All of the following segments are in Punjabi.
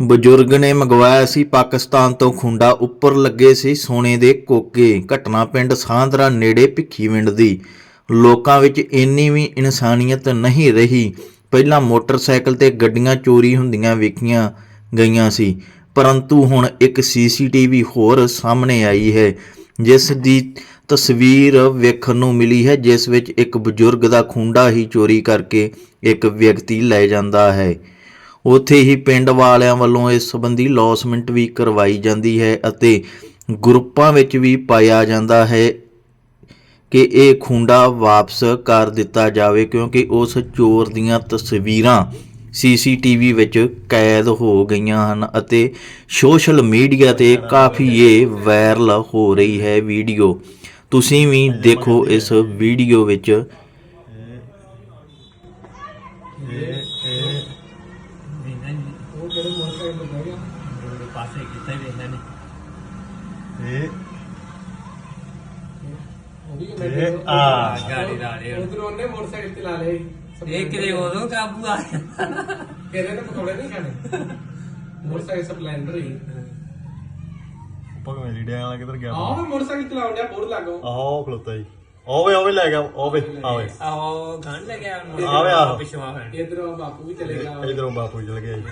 ਬਜ਼ੁਰਗ ਨੇ ਮੰਗਵਾਇਆ ਸੀ ਪਾਕਿਸਤਾਨ ਤੋਂ ਖੁੰਡਾ, ਉੱਪਰ ਲੱਗੇ ਸੀ ਸੋਨੇ ਦੇ ਕੋਕੇ। ਘਟਨਾ ਪਿੰਡ ਸਾਂਦਰਾ ਨੇੜੇ ਭਿੱਖੀਵਿੰਡ ਦੀ। ਲੋਕਾਂ ਵਿੱਚ ਇੰਨੀ ਵੀ ਇਨਸਾਨੀਅਤ ਨਹੀਂ ਰਹੀ। ਪਹਿਲਾਂ ਮੋਟਰਸਾਈਕਲ ਤੇ ਗੱਡੀਆਂ ਚੋਰੀ ਹੁੰਦੀਆਂ ਵੇਖੀਆਂ ਗਈਆਂ ਸੀ, ਪਰੰਤੂ ਹੁਣ ਇੱਕ ਸੀਸੀਟੀਵੀ ਹੋਰ ਸਾਹਮਣੇ ਆਈ ਹੈ, ਜਿਸ ਦੀ ਤਸਵੀਰ ਵੇਖਣ ਨੂੰ ਮਿਲੀ ਹੈ, ਜਿਸ ਵਿੱਚ ਇੱਕ ਬਜ਼ੁਰਗ ਦਾ ਖੁੰਡਾ ਹੀ ਚੋਰੀ ਕਰਕੇ ਇੱਕ ਵਿਅਕਤੀ ਲੈ ਜਾਂਦਾ ਹੈ। ਉੱਥੇ ਹੀ ਪਿੰਡ ਵਾਲਿਆਂ ਵੱਲੋਂ ਇਸ ਸੰਬੰਧੀ ਲੌਸਮੈਂਟ ਵੀ ਕਰਵਾਈ ਜਾਂਦੀ ਹੈ ਅਤੇ ਗਰੁੱਪਾਂ ਵਿੱਚ ਵੀ ਪਾਇਆ ਜਾਂਦਾ ਹੈ ਕਿ ਇਹ ਖੁੰਡਾ ਵਾਪਸ ਕਰ ਦਿੱਤਾ ਜਾਵੇ ਕਿਉਂਕਿ ਉਸ ਚੋਰ ਦੀਆਂ ਤਸਵੀਰਾਂ ਸੀਸੀਟੀਵੀ ਵਿੱਚ ਕੈਦ ਹੋ ਗਈਆਂ ਹਨ ਅਤੇ ਸੋਸ਼ਲ ਮੀਡੀਆ ਤੇ ਕਾਫੀ ਇਹ ਵਾਇਰਲ ਹੋ ਰਹੀ ਹੈ ਵੀਡੀਓ। ਤੁਸੀਂ ਵੀ ਦੇਖੋ ਇਸ ਵੀਡੀਓ ਵਿੱਚ। ਇਹ ਇਹ ਕਿਹੜੇ ਮੋਟਰਸਾਈਕਲ ਤੇ ਬਹਿ ਗਿਆ। ਪਾਸੇ ਕਿੱਥੇ ਵੇਖਦੇ ਨੇ ਇਹ ਉਹ ਵੀ ਇਹ ਆ। ਗਾੜੀ ਦਾ ਰੇ ਉਧਰ ਉਹਨੇ ਮੋਟਰਸਾਈਕਲ ਚਲਾ ਲਏ। ਇਹ ਕਿਤੇ ਉਦੋਂ ਕਾਬੂ ਆ ਗਿਆ। ਕਿਹਦੇ ਨੇ ਪਕੌੜੇ ਨਹੀਂ ਖਾਣੇ। ਮੋਟਰਸਾਈਕਲ ਸਪਲੈਂਡਰ ਹੀ। ਪਗ ਮੇਰੀ ਡਿਆਂ ਵਾਲਾ ਕਿੱਧਰ ਗਿਆ? ਆਹ ਵੀ ਮੋਟਰਸਾਈਕਲ ਚਲਾਉਣ ਡਿਆ ਬੋਰ ਲੱਗੋ। ਆਹੋ ਖਲੋਤਾ ਜੀ। ਓਵੇ ਓਵੇ ਲੈ ਗਿਆ ਓਵੇ ਆਵੇ ਆਹੋ ਗੰਢ ਲੱਗਿਆ ਆਵੇ ਆਹੋ। ਪਿਛਵਾ ਹੈ ਇਧਰੋਂ ਬਾਪੂ ਵੀ ਚਲੇ ਗਿਆ। ਇਧਰੋਂ ਬਾਪੂ ਚਲ ਗਿਆ ਜੀ।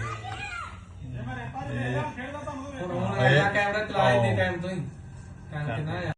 ਚਲਾਏ ਦੇ ਟਾਈਮ ਤੋਂ ਹੀ। ਟਾਈਮ ਕਿੰਨਾ ਆ?